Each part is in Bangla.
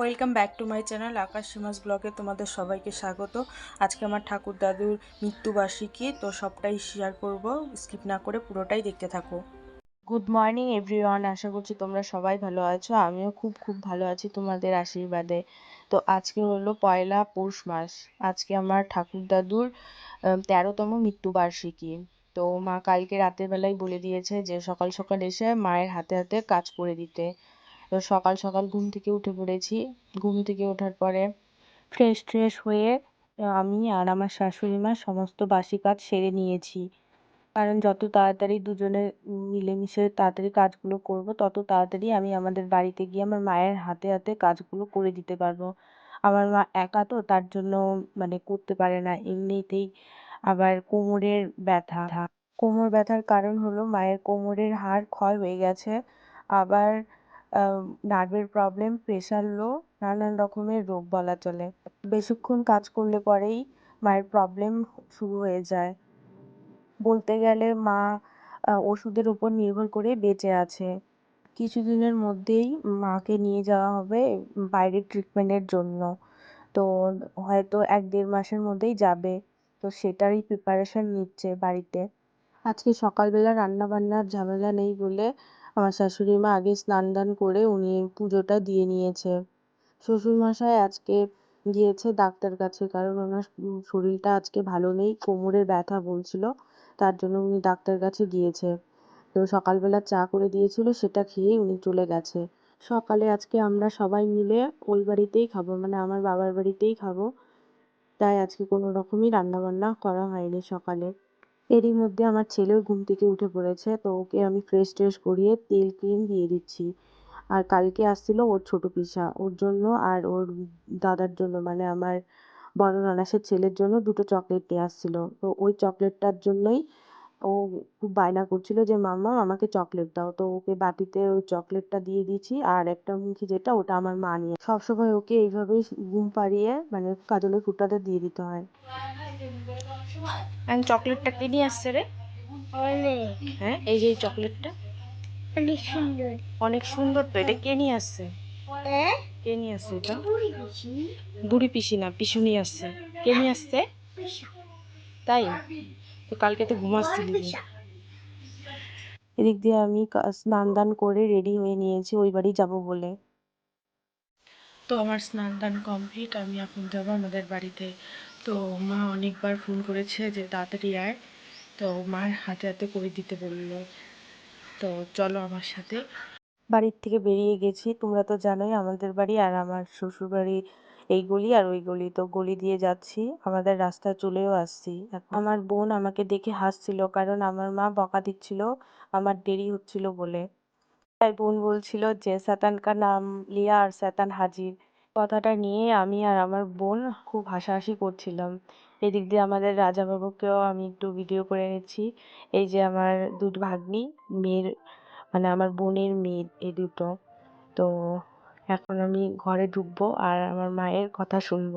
Welcome back to my channel Akash Seema's ব্লগে তোমাদের সবাইকে স্বাগত। আজকে আমার ঠাকুর দাদুর মৃত্যুবার্ষিকী, তো সবটাই শেয়ার করব। স্কিপ না করে পুরোটাই দেখতে থাকো। গুড মর্নিং এভরিওয়ান আশা করছি তোমরা সবাই ভালো আছো। আমিও খুব খুব ভালো আছি তোমাদের আশীর্বাদে। তো আজকে হলো পয়লা পৌষ মাস। আজকে আমার ঠাকুর দাদুর তেরোতম মৃত্যুবার্ষিকী। তো মা কালকে রাতের বেলায় বলে দিয়েছে যে সকাল সকাল এসে মায়ের হাতে হাতে কাজ করে দিতে। তো সকাল সকাল ঘুম থেকে উঠে পড়েছি। ঘুম থেকে ওঠার পরে ফ্রেশ ট্রেশ হয়ে আমি আর আমার শাশুড়ি মা সমস্ত বাসি কাজ সেরে নিয়েছি। কারণ যত তাড়াতাড়ি দুজনে মিলেমিশে তাড়াতাড়ি কাজগুলো করব, তত তাড়াতাড়ি আমি আমাদের বাড়িতে গিয়ে আমার মায়ের হাতে হাতে কাজগুলো করে দিতে পারব। আমার মা একা তো, তার জন্য মানে করতে পারে না। এমনিতেই আবার কোমরের ব্যথা। কোমর ব্যথার কারণ হলো মায়ের কোমরের হাড় ক্ষয় হয়ে গেছে। আবার নার্ভের প্রবলেম প্রেশার লো নানান রকমের রোগ বলা চলে। বেশিক্ষণ কাজ করলে পরেই মায়ের প্রবলেম শুরু হয়ে যায়। বলতে গেলে মা ওষুধের উপর নির্ভর করে বেঁচে আছে। কিছুদিনের মধ্যেই মাকে নিয়ে যাওয়া হবে বাইরের ট্রিটমেন্টের জন্য। তো হয়তো এক দেড় মাসের মধ্যেই যাবে। তো সেটারই প্রিপারেশন নিচ্ছে বাড়িতে। আজকে সকালবেলা রান্না বান্নার ঝামেলা নেই বলে আমার শাশুড়ি মা আগে স্নান দান করে উনি পুজোটা দিয়ে নিয়েছে। শ্বশুর মশাই আজকে গিয়েছে ডাক্তার কাছে, কারণ ওনার শরীরটা আজকে ভালো নেই, কোমরের ব্যথা বলছিল, তার জন্য উনি ডাক্তার কাছে গিয়েছে। তো সকালবেলা চা করে দিয়েছিল, সেটা খেয়েই উনি চলে গেছে। সকালে আজকে আমরা সবাই মিলে ওই বাড়িতেই খাব মানে আমার বাবার বাড়িতেই খাব। তাই আজকে কোনো রকমই রান্না বান্না করা হয়নি সকালে। এরই মধ্যে আমার ছেলেও ঘুম থেকে উঠে পড়েছে, তো ওকে আমি ফ্রেশ ট্রেশ করিয়ে তেল ক্রিম দিয়ে দিচ্ছি। আর কালকে আসছিল ওর ছোট পিসা, ওর জন্য আর ওর দাদার জন্য মানে আমার বড় ননাসের ছেলের জন্য দুটো চকলেট নিয়ে আসছিল। তো ওই চকলেটটার জন্যই ও খুব বায়না করছিল যে মাম্মা আমাকে চকলেট দাও। তো ওকে বাটিতে ওই চকলেটটা দিয়ে দিয়েছি আর একটা মুখি যেটা ওটা আমার মা নিয়ে সবসময় ওকে এইভাবেই ঘুম পাড়িয়ে মানে কাজলের ফুটাতে দিয়ে দিতে হয়। চকলেটটা কে নিয়ে আসছে রে? অনেক। হ্যাঁ এই যে এই চকলেটটা? অনেক সুন্দর। অনেক সুন্দর তো এটা কে নিয়ে আসছে? হ্যাঁ? কে নিয়ে আসছে এটা? বুড়ি পিসি না পিসু নিয়ে আসছে। কে নিয়ে আসছে? তাই? তো কালকে তো ঘুমাচ্ছিলি এদিক দিয়ে আমি স্নান দান করে রেডি হয়ে নিয়েছি ওই বাড়ি যাব বলে। তো আমার স্নান দান কমপ্লিট আমি এখন যাব আমাদের বাড়িতে। তো মা অনেকবার ফোন করেছে যে তাড়াতাড়ি আয়। তো মার হাতে হাতে করে দিতে বলল। তো চলো আমার সাথে। বাড়ির থেকে বেরিয়ে গেছি তোমরা তো জানোই আমাদের বাড়ি আর আমার শ্বশুর বাড়ি এই গলি আর ওই গলি। তো গলি দিয়ে যাচ্ছি, আমাদের রাস্তা চলেও আসছি। আমার বোন আমাকে দেখে হাসছিল, কারণ আমার মা বকা দিচ্ছিল, আমার দেরি হচ্ছিল বলে। তাই বোন বলছিল যে কা নাম লিয়া আর শয়তান হাজির। কথাটা নিয়ে আমি আর আমার বোন খুব হাসাহাসি করছিলাম। এদিক দিয়ে আমাদের রাজা রাজাবাবুকেও আমি একটু ভিডিও করে নিচ্ছি এই যে আমার দুটো ভাগ্নি, মেয়ের মানে আমার বোনের মেয়ে, এই দুটো। তো এখন আমি ঘরে ঢুকবো আর আমার মায়ের কথা শুনব।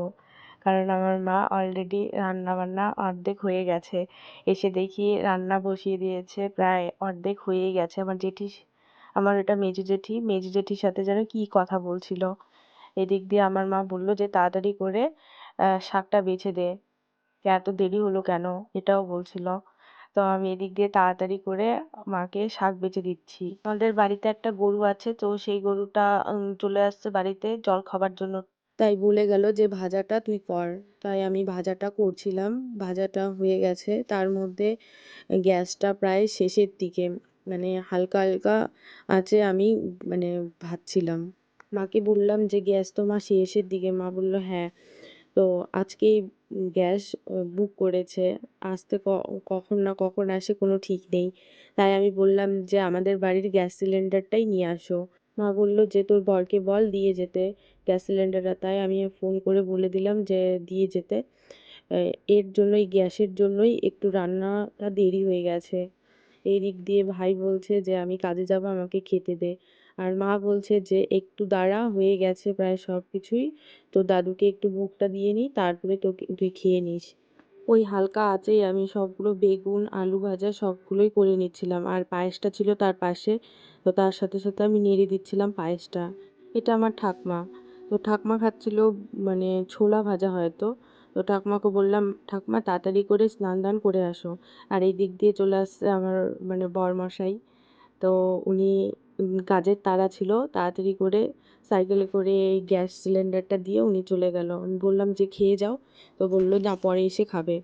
কারণ আমার মা অলরেডি রান্না বান্না অর্ধেক হয়ে গেছে। এসে দেখি রান্না বসিয়ে দিয়েছে, প্রায় অর্ধেক হয়েই গেছে। আমার জেঠি, আমার এটা মেজো জেঠি, মেজো জেঠির সাথে যেন কি কথা বলছিল। এদিক দিয়ে আমার মা বলল যে, তাড়াতাড়ি করে শাকটা বেছে দে। এত দেরি হলো কেন? এটাও বলছিল। তো আমি এদিক দিয়ে তাড়াতাড়ি করে মাকে শাক বেছে দিচ্ছি। আমাদের বাড়িতে একটা গরু আছে, তো সেই গরুটা চলে আসছে বাড়িতে জল খাবার জন্য। তাই বলে গেল যে, ভাজাটা তুই কর। তাই আমি ভাজাটা করছিলাম। ভাজাটা হয়ে গেছে। তার মধ্যে গ্যাসটা প্রায় শেষের দিকে মানে হালকা হালকা আছে আমি মানে ভাজছিলাম। মাকে বললাম যে, গ্যাস তো মা শেষের দিকে। মা বলল হ্যাঁ। তো আজকেই গ্যাস বুক করেছে। আসতে কখন না কখন আসে কোনো ঠিক নেই। তাই আমি বললাম যে, আমাদের বাড়ির গ্যাস সিলিন্ডারটাই নিয়ে আসো। মা বলল যে, তোর বরকে বল দিয়ে যেতে গ্যাস সিলিন্ডারটা। তাই আমি ফোন করে বলে দিলাম যে, দিয়ে যেতে। এর জন্যই, গ্যাসের জন্যই একটু রান্নাটা দেরি হয়ে গেছে। এই দিক দিয়ে ভাই বলছে যে, আমি কাজে যাব, আমাকে খেতে দে। আর মা বলছে যে, একটু দাঁড়া, হয়ে গেছে প্রায় সব কিছুই তো দাদুকে একটু মুখটা দিয়ে নিই তারপরে তোকে, তুই খেয়ে নিস। ওই হালকা আঁচেই আমি সবগুলো বেগুন, আলু ভাজা সবগুলোই করে নিচ্ছিলাম। আর পায়েসটা ছিল তার পাশে, তো তার সাথে সাথে আমি নেড়ে দিচ্ছিলাম পায়েসটা। এটা আমার ঠাকমা। তো ঠাকমা খাচ্ছিল মানে ছোলা ভাজা হয়তো। তো ঠাকমাকে বললাম, ঠাকমা, তাড়াতাড়ি করে স্নান দান করে আসো। আর এই দিক দিয়ে চলে আসছে আমার মানে বরমশাই। তো উনি কাজের তাড়া ছিল, তাড়াতাড়ি করে সাইকেলে করে এই গ্যাস সিলিন্ডারটা দিয়ে উনি চলে গেল। আমি বললাম যে, খেয়ে যাও। তো বলল, না, পরে এসে খাবে।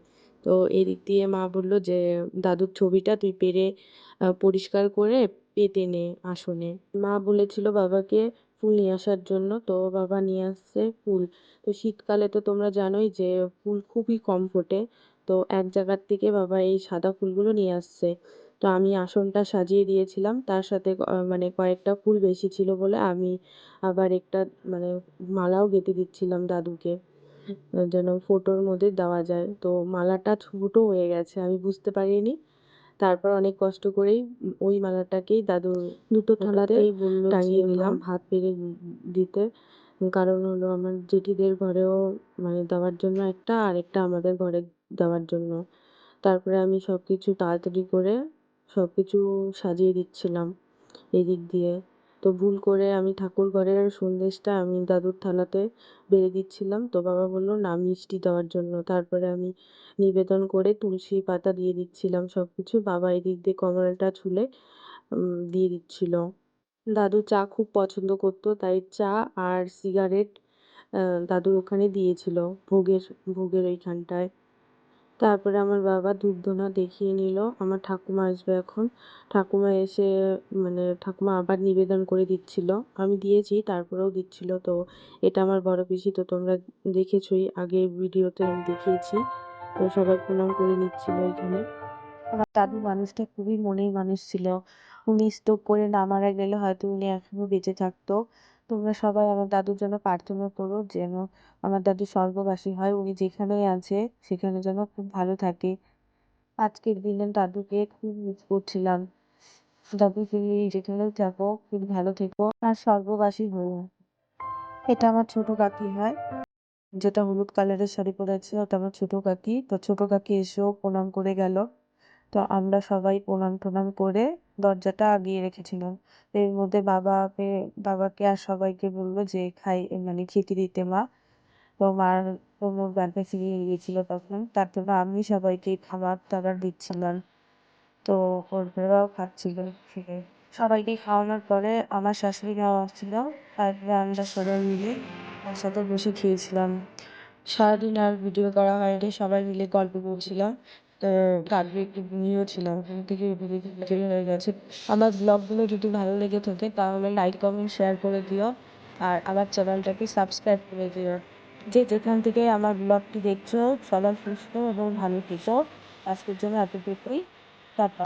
তো এদিক দিয়ে মা বলল যে, দাদুর ছবিটা তুই পেরে পরিষ্কার করে পেতে নে আসনে। মা বলেছিল বাবাকে ফুল নিয়ে আসার জন্য, তো বাবা নিয়ে আসছে ফুল। তো শীতকালে তো তোমরা জানোই যে, ফুল খুবই কম ফোটে তো এক জায়গার থেকে বাবা এই সাদা ফুলগুলো নিয়ে আসছে। তো আমি আসনটা সাজিয়ে দিয়েছিলাম। তার সাথে মানে কয়েকটা ফুল বেশি ছিল বলে আমি আবার একটা মানে মালাও গেঁথে দিচ্ছিলাম দাদুকে যেন ফোটোর মধ্যে দেওয়া যায়। তো মালাটা ছোটো হয়ে গেছে আমি বুঝতে পারিনি। তারপর অনেক কষ্ট করেই ওই মালাটাকেই দাদু দুটো থালাতেই টাঙিয়ে দিলাম। ভাত পেরে দিতে। কারণ হলো আমার জেঠিদের ঘরেও মানে দেওয়ার জন্য একটা আর একটা আমাদের ঘরে দেওয়ার জন্য। তারপরে আমি সব কিছু তাড়াতাড়ি করে সব কিছু সাজিয়ে দিচ্ছিলাম এদিক দিয়ে। তো ভুল করে আমি ঠাকুর ঘরের সন্দেশটা আমি দাদুর থালাতে বেড়ে দিচ্ছিলাম। তো বাবা বলল, না, মিষ্টি দেওয়ার জন্য। তারপরে আমি নিবেদন করে তুলসী পাতা দিয়ে দিচ্ছিলাম সব কিছু বাবা এদিক দিয়ে কমলটা ছুলে দিয়ে দিচ্ছিল। দাদু চা খুব পছন্দ করতো, তাই চা আর সিগারেট দাদুর ওখানে দিয়েছিল ভোগের ভোগের ওইখানটায়। তারপরে আমার বাবা ধূপধুনা দেখিয়ে নিল। আমার ঠাকুমা আসবে এখন। ঠাকুমা এসে মানে ঠাকুমা আবার নিবেদন করে দিচ্ছিল। আমি দিয়েছি, তারপরেও দিচ্ছিল। তো এটা আমার বড় পিসি, তো তোমরা দেখেছোই। আগে ভিডিওতে আমি দেখিয়েছি। তো সবাই প্রণাম করে নিচ্ছিল এখানে। আমার দাদু মানুষটা খুবই মনের মানুষ ছিল। উনি স্ট্রোক করে না মারা গেলে হয়তো উনি এখনও বেঁচে থাকতো। তোমরা সবাই আমার দাদুর জন্য প্রার্থনা করো যেন আমার দাদু স্বর্গবাসী হয়। উনি যেখানেই আছে, সেখানে যেন খুব ভালো থাকে। আজকের দিনে দাদুকে খুব মিস করছিলাম। দাদু, তুমি যেখানেই থাকো, খুব ভালো থেকো। আর স্বর্গবাসী হও। এটা আমার ছোট কাকি হয়। যেটা হলুদ কালারের শাড়ি পরে আছে ওটা আমার ছোট কাকি। তো ছোট কাকি এসেও প্রণাম করে গেল। তো আমরা সবাই প্রণাম টনাম করে দরজাটা আগিয়ে রেখেছিলাম। এর মধ্যে বাবাকে বাবাকে আর সবাইকে বলল যে, খাই মানে খেতে দিতে মা। তো মার কোনো ব্যাপারে ফিরিয়ে গিয়েছিল তখন। তার জন্য আমি সবাইকে খাবার টাবার দিচ্ছিলাম। তো ওরাও খাচ্ছিল ফিরে সবাইকে খাওয়ানোর পরে আমার শাশুড়ি মাও আসছিল তারপরে আমরা সবাই মিলে একসাথে বসে খেয়েছিলাম। সারাদিন আর ভিডিও করা হয়নি, সবাই মিলে গল্প করছিলাম। তো ছিলাম আমার ব্লগগুলো যদি ভালো লেগে থাকে, তাহলে লাইক কমেন্ট শেয়ার করে দিও। আর আমার চ্যানেলটাকে সাবস্ক্রাইব করে দিও। যে যেখান থেকে আমার ব্লগটি দেখছ সবাই সুস্থ এবং ভালো থেকো। আজকের জন্য এতটুকুই। টাটা।